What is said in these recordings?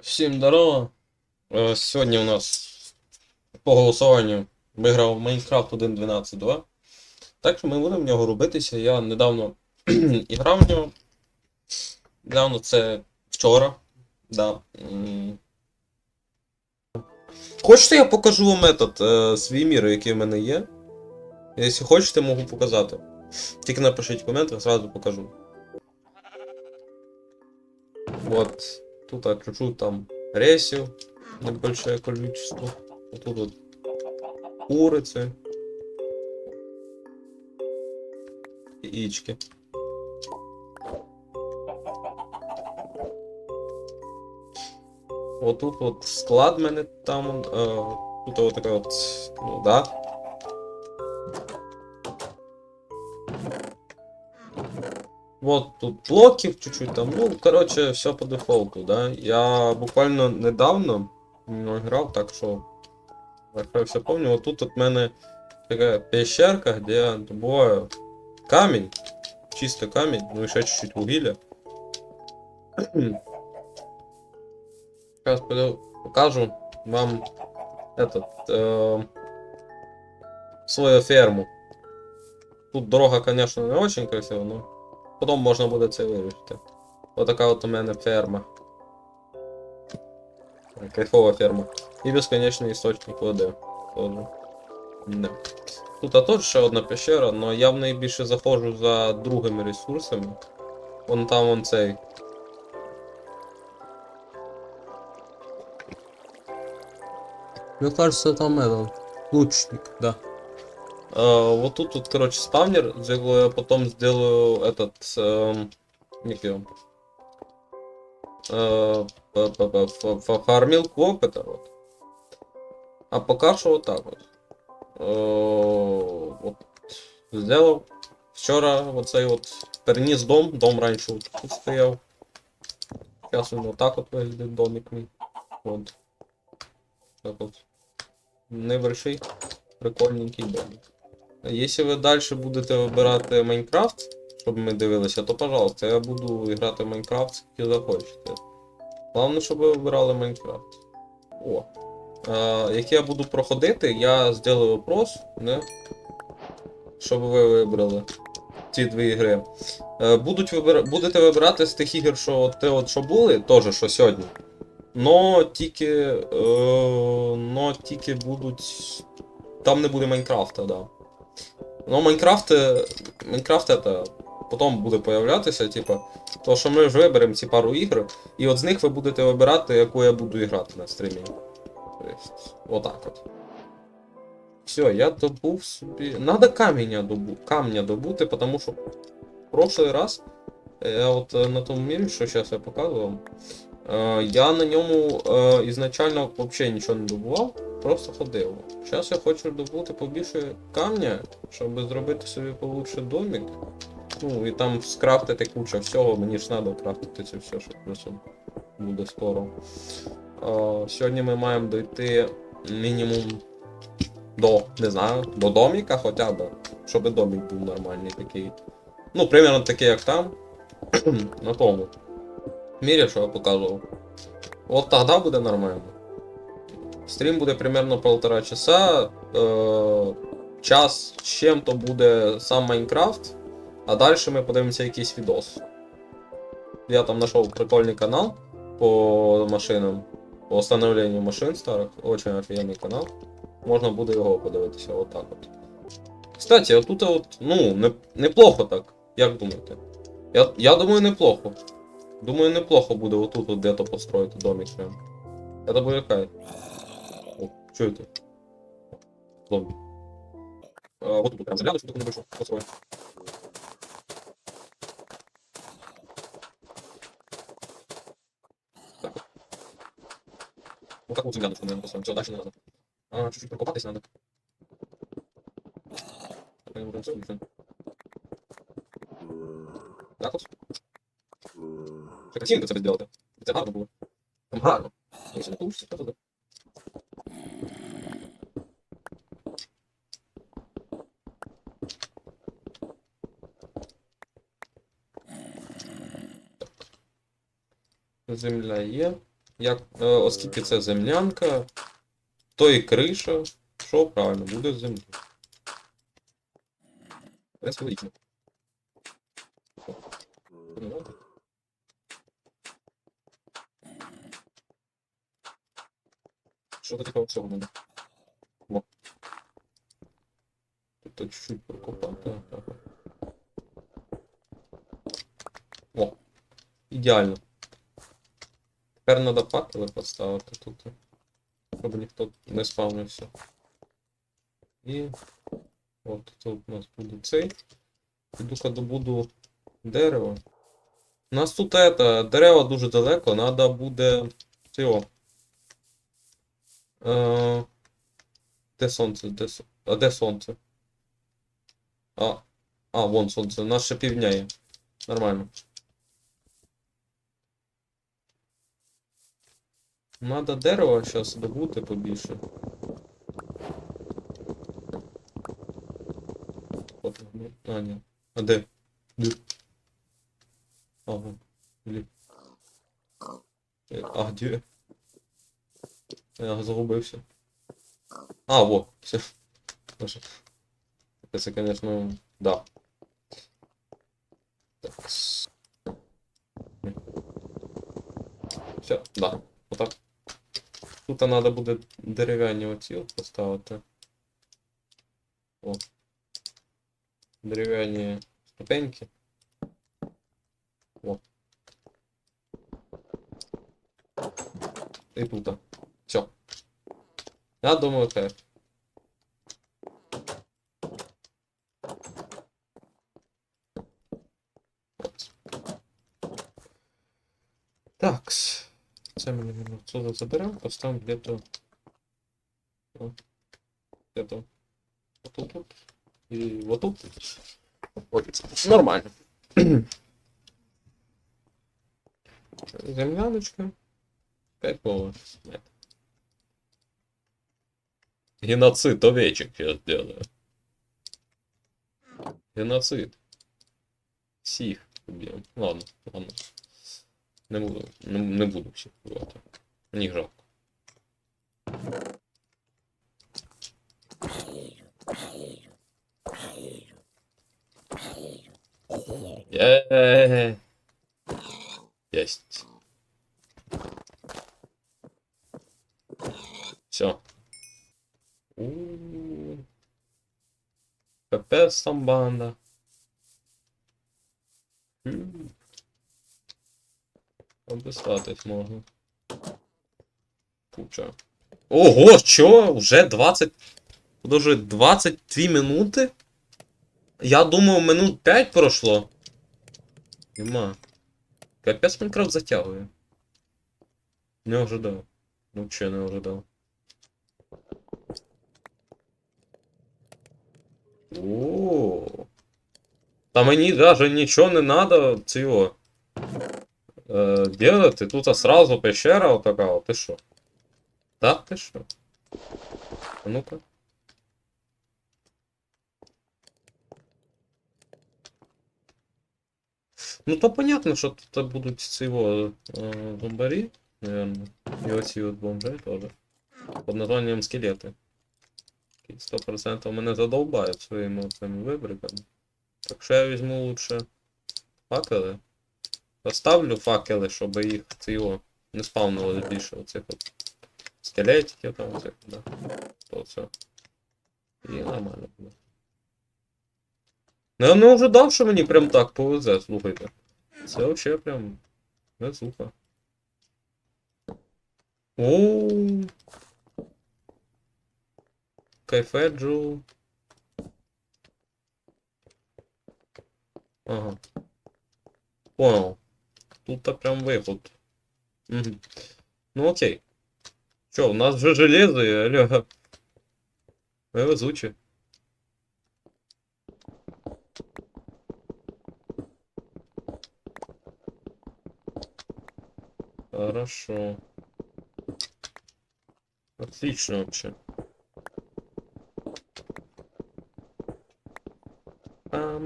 Всім здорово. Е, Сьогодні у нас по голосуванню виграв Minecraft 1.12.2. Так що ми будемо в нього робитися. Я недавно і грав в нього. Недавно це вчора. Да. Хочете, я покажу вам метод е, свій мір, який в мене є. Якщо хочете, можу показати. Тільки напишіть в коментах, зразу покажу. Вот. Тут чуть-чуть там ресів, небольшое количество. Вот тут вот курицы. Яички. Вот тут вот склад мене там. Е, тут вот така от, ну да. Вот тут блоків чуть-чуть там. Ну, короче, все по дефолту, да. Я буквально недавно ну, грав, так що. Я все помню. Вот тут от мене така пещерка, где я добуваю камінь. Чисто камінь, ну і ще чуть-чуть вугілля. Сейчас пойду покажу вам этот э, свою ферму. Тут дорога, конечно, не очень красива, но Потім можна буде це вирішити. Отака от у мене ферма. Кайфова ферма. І безконечний істочник води. Тоже. Да. Тут а тут ще одна пещера, але я в неї більше заходжу за другими ресурсами. Вон там вон цей. Мне кажется, там это, лучник, да. А, вот тут вот, короче, спавнер, сделаю, я потом сделаю этот, эм, як його? Э, п- п- п- ф- ф- фармилку опыта, вот. А пока что вот так вот. Э, вот. Сделав. Вчора оцей от переніс дом, дом раніше от тут стояв. Зараз він отак от виглядає домик мій. От. Так от. Небольший, прикольненький домик. Якщо ви далі будете вибирати Майнкрафт, щоб ми дивилися, то пожалуйста, я буду грати в Майнкрафт, скільки захочете. Головне, щоб ви вибирали Майнкрафт. О. А, як я буду проходити, я зроблю опрос, не? щоб ви вибрали ці дві ігри. Е, Будуть вибира... Будете вибирати з тих ігор, що те, от, що були, теж, що сьогодні. Но тільки. Е... Но тільки будуть. Там не буде Майнкрафта, да. Ну, Майнкрафт, е, Майнкрафт это потім буде появлятися, типа, то що ми ж виберемо ці пару ігор, і от з них ви будете вибирати, яку я буду грати на стрімі. Тобто, отак от. Все, я добув собі. Надо каміння добу... камня добути, тому що в прошлый раз я от е, на тому мірі, що зараз я показував, е, я на ньому е, ізначально взагалі нічого не добував, просто ходив. Зараз я хочу добути побільше камня, щоб зробити собі получше домик. Ну і там скрафтити куча всього, мені ж треба крафтити це все, щоб просто буде скоро. Е, сьогодні ми маємо дойти мінімум до, не знаю, до доміка хоча б, щоб домик був нормальний такий. Ну, примерно такий, як там. на тому. Мірі, що я показував. От тоді буде нормально. Стрім буде примерно полтора часа. Е, час з чим-то буде сам Майнкрафт, а далі ми подивимося якийсь відос. Я там знайшов прикольний канал по машинам, по встановленню машин старих. Очень офігенний канал. Можна буде його подивитися отак от. Кстати, а тут от, ну, не, неплохо так. Як думаєте? Я, я думаю, неплохо. Думаю, неплохо буде отут от где-то построїти домик прям. Это буде кайф. О, чуєте? Зомбі. А, вот тут прям загляну, щоб таку небольшу построїв. Так вот. Вот так вот загляну, что, наверное, построим. Все, дальше не надо. А, чуть-чуть прокопатись надо. Так, я уже всё, ничего. Так от. Ще красивенько це зробити. Це гарно було. Там гарно. Якщо не получиться, то туди. Земля є. Як, е, оскільки це землянка, то і криша. Що правильно, буде з землі. Це логічно. Ну, Таке всього. Тут чуть-чуть прокопати. О, ідеально. Тепер треба факели поставити тут. Щоб ніхто не спавнився. І от тут у нас буде цей. Піду-ка добуду дерево. У нас тут это, дерева дуже далеко, треба буде цього. Е, де сонце? Де, а де сонце? А, а, вон сонце. У нас ще півдня. Нормально. Надо дерева зараз добути побільше. Ну, а, ні. А де? Де? Ага. Е, А, де? Я загубився. А, во, все. Це, конечно, да. Так. Все, да. Отак. Тут треба буде дерев'яні оці от поставити. О. Дерев'яні ступеньки. О. І тут. Все. Я думаю, так. От. Такс. Це мені минут сюди заберемо, поставимо где-то. о, Где-то. Вот тут. вот. И вот тут. Вот. Нормально. Земляночка. Кайфово. Нет. Геноцид овечек сейчас делаю. Геноцид. Всіх уб'ємо. Ладно, ладно. Не буду, не, не буду всіх вбивати. Мені жалко. Є. Все. У. Капець там банда. Обістатись можна. Куча. Ого, що? Уже 20. Подожди, 22 минути? Я думав, минут 5 пройшло. Нема. Капець Майнкрафт затягує. Не ожидав. Вообще не ожидав. О. Та мені даже нічого не надо цього. Е, делати. Тут сразу пещера вот такая. Ти що? Да, ти що? А ну-ка. Ну то понятно, що тут будуть цього е, бомбарі, наверное. І оці от бомжи теж. Под названням скелети. Які 100% мене задовбають своїми цими вибриками. Так що я візьму лучше факели. Поставлю факели, щоб їх цього не спавнилось більше оцих от скелетиків там оцих, да. То все. І нормально буде. Ну я не ожидав, що мені прям так повезе, слухайте. Це вообще прям везуха. Оу. Кайфеджу. Ага. Понял. Тут-то прям виход. Угу. Ну окей. Чо, у нас вже железо, алло. Ми везучі. Хорошо. Отлично вообще.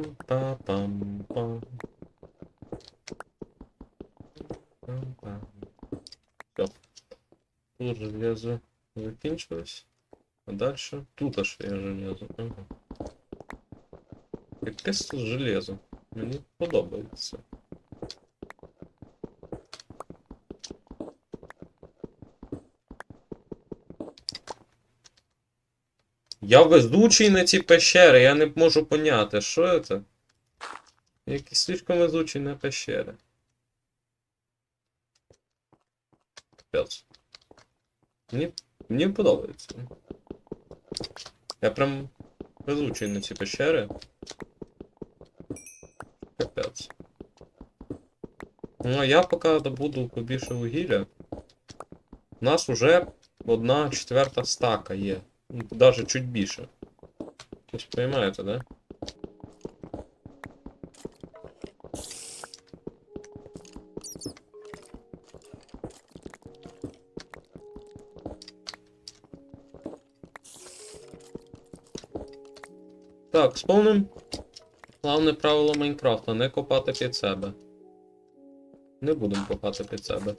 Пам-па-пам-пам. Пам-пам. Всё. Тут железо закінчилось. А далі тут ще є железо. Ага. Якесь тут железо. Мені подобається. Я везучий на ці пещери, я не можу поняти, що це? Який слишком везучий на пещери. Капець. Мені, мені подобається. Я прям везучий на ці пещери. Капець. Ну, а я поки добуду побільше вугілля. У нас уже одна четверта стака є. Даже чуть більше. Ж розумієте, да? Так, сповним главне правило Майнкрафта не копати під себе. Не будемо копати під себе.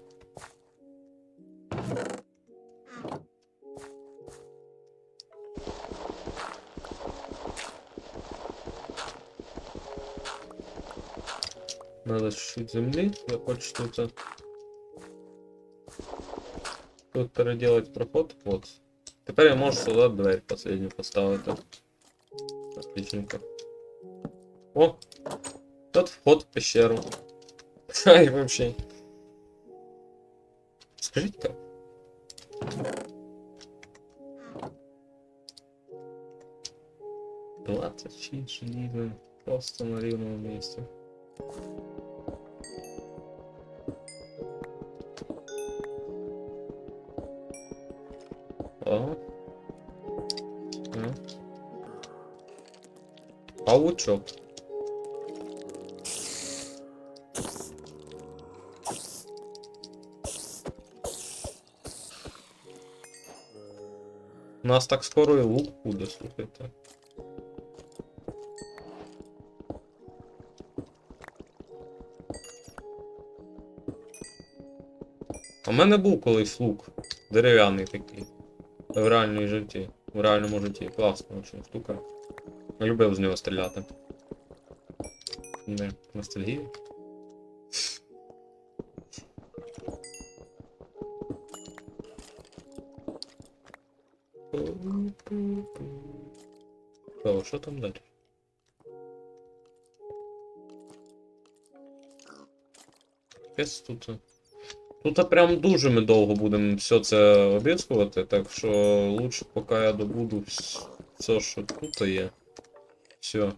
Надо чуть земли, я хочу тут переделать проход. Вот. Теперь я можу сюда дверь последнюю поставить. Отличненько. О! Тут вход в пещеру. Ай, вообще. Скажите-ка. Двадцать шесть железа. Просто на ровном месте. О. Паучок. У нас так скоро і лук буде, слухайте. В мене був колись лук. Дерев'яний такий. В реальній житті. В реальному житті. Класна очень штука. Я любив з нього стріляти. Не, ностальгія. О, що там далі? Капець тут. Тут прям дуже ми довго будемо все це обіцувати, так що лучше поки я добуду все, що тут є. Все.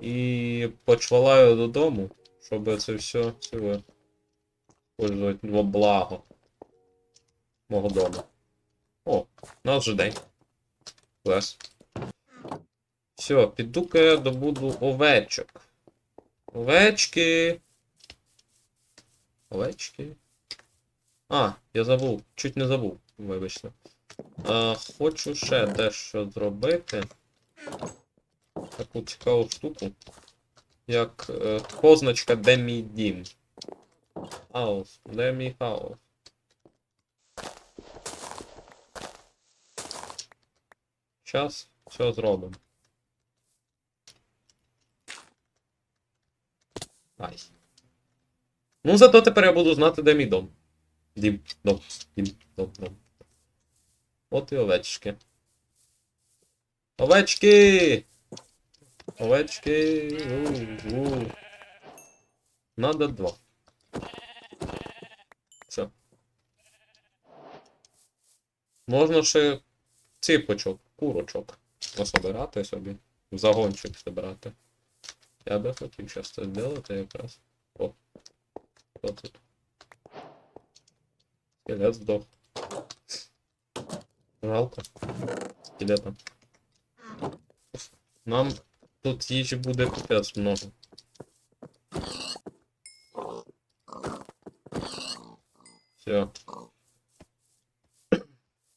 І почвалаю додому, щоб це все ціле пользувати во благо мого дому. О, нас же день. Клас. Все, піду-ка я добуду овечок. Овечки. Овечки. А, я забув. Чуть не забув, вибачте. А, хочу ще дещо зробити. Таку цікаву штуку. Як е, позначка де мій дім. Хаус. Де мій хаус? Зараз все зробимо. Ай. Ну, зато тепер я буду знати, де мій дом. Дім, дом, дім, дом, дом. От і овечки. Овечки! Овечки! У, у. Надо два. Все. Можна ще ципочок, курочок пособирати собі. В загончик збирати. Я би хотів щось це зробити якраз. О. Що тут? Скелет здох. Жалко. Скелета. Нам тут їжі буде капець много. Все.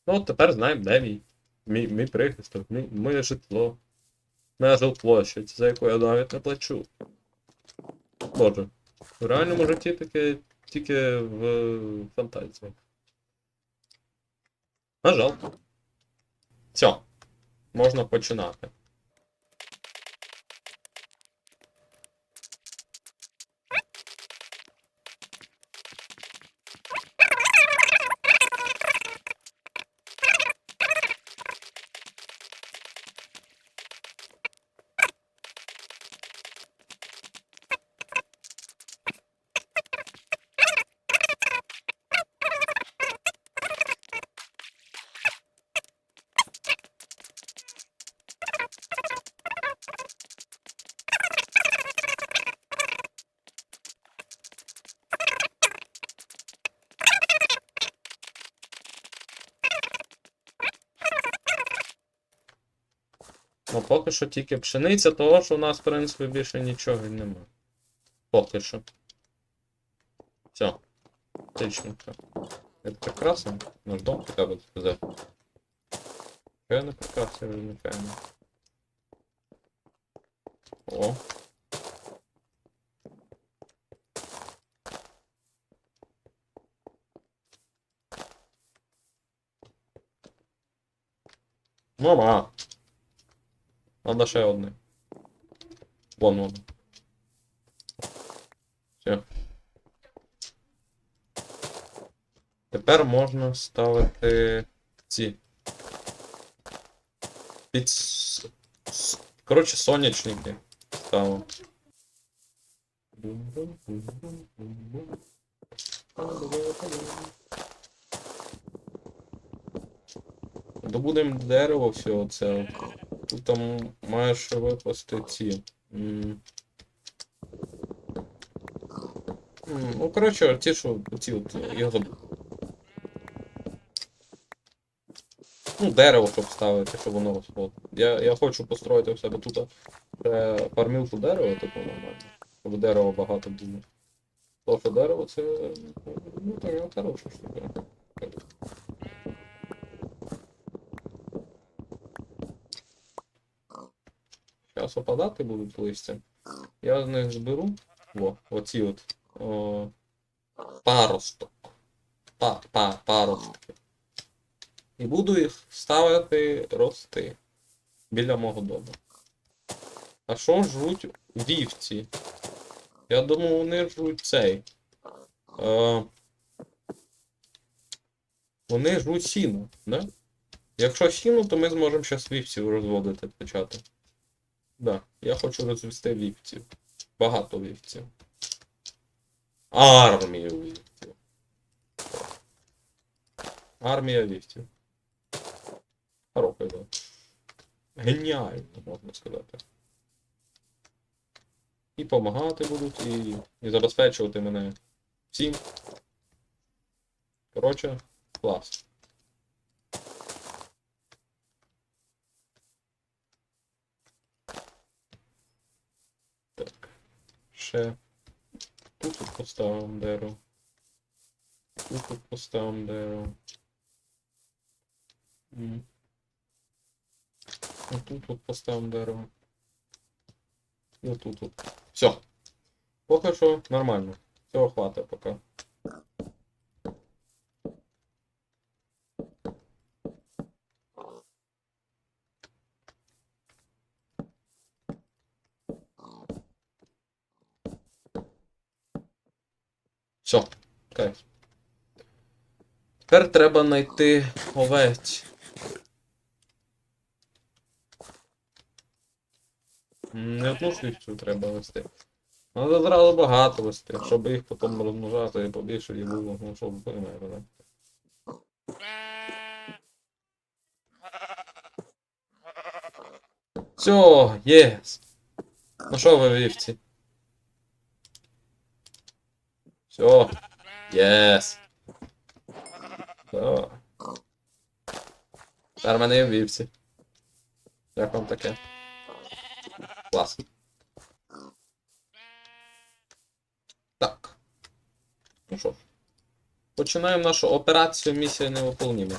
Ну, от тепер знаємо, де мій. Мій, мій прихисток, мій, моє житло. Моя жилплощадь, за яку я навіть не плачу. Боже. В реальному житті таке тільки в фантазії. На жаль. Все, можна починати. Ну, поки що тільки пшениця, того що у нас, в принципі, більше нічого немає. Поки що. Все. Отлично. Это прекрасно. Наш дом хотя бы сказать. Реально прекрасно виникаємо. О. Мама. Надо ще одне. Вон воно. Все. Тепер можна ставити ці. Під... Коротше, сонячники ставимо. Добудемо дерево все це. Там маєш випасти ці. Ну, коротше, ті, що ці от, я забув. Ну, дерево, щоб ставити, щоб воно росло. Я, я хочу построїти в себе тут е, фармілку дерева, таку нормально. Щоб дерева багато було. Що дерево це ну, така хороша штука. Зараз опадати будуть листя. Я з них зберу. Во, оці от. О, паросток. Па, па, паростки. І буду їх ставити рости біля мого дому. А що жруть вівці? Я думаю, вони жруть цей. Е, вони жруть сіно, не? Якщо сіно, то ми зможемо зараз вівців розводити почати. Да, я хочу розвести вівців. Багато вівців. Армію вівців. Армія вівців. Хороша ідея. Геніально, можна сказати. І допомагати будуть, і, і забезпечувати мене всім. Коротше, клас. Так. Ще. Тут от поставимо дерево. Тут от поставимо дерево. М. Отут от поставимо дерево. І отут от. Все. Поки що нормально. Цього хватить поки. Все, кайф. Тепер треба знайти овець. Не одну швидцю треба вести. Треба зразу багато вести, щоб їх потім розмножати і побільше їх було, ну щоб ви розумієте, да? Все, єс. Ну що ви вівці? Все. Єс. Да. Мене є вівці. Як вам таке? Клас. Так. Ну що ж. Починаємо нашу операцію місія невиполнима.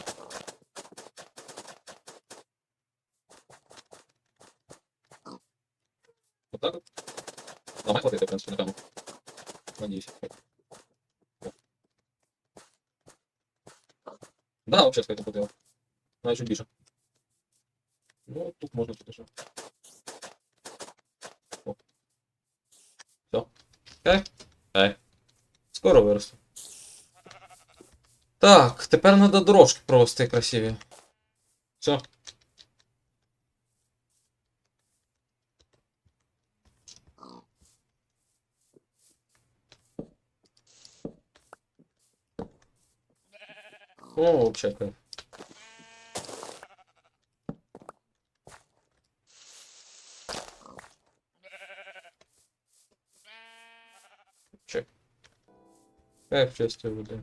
Отак от. Давай хватити, в принципі, напевно. Надіюсь. Вообще сколько хватило. Навіть більше. Ну, тут можна тут ще. О. Все. Окей. Окей. Скоро виросте. Так, тепер треба дорожки провести красиві. Все. О, вообще кайф. Чек. Кайф чисто буде.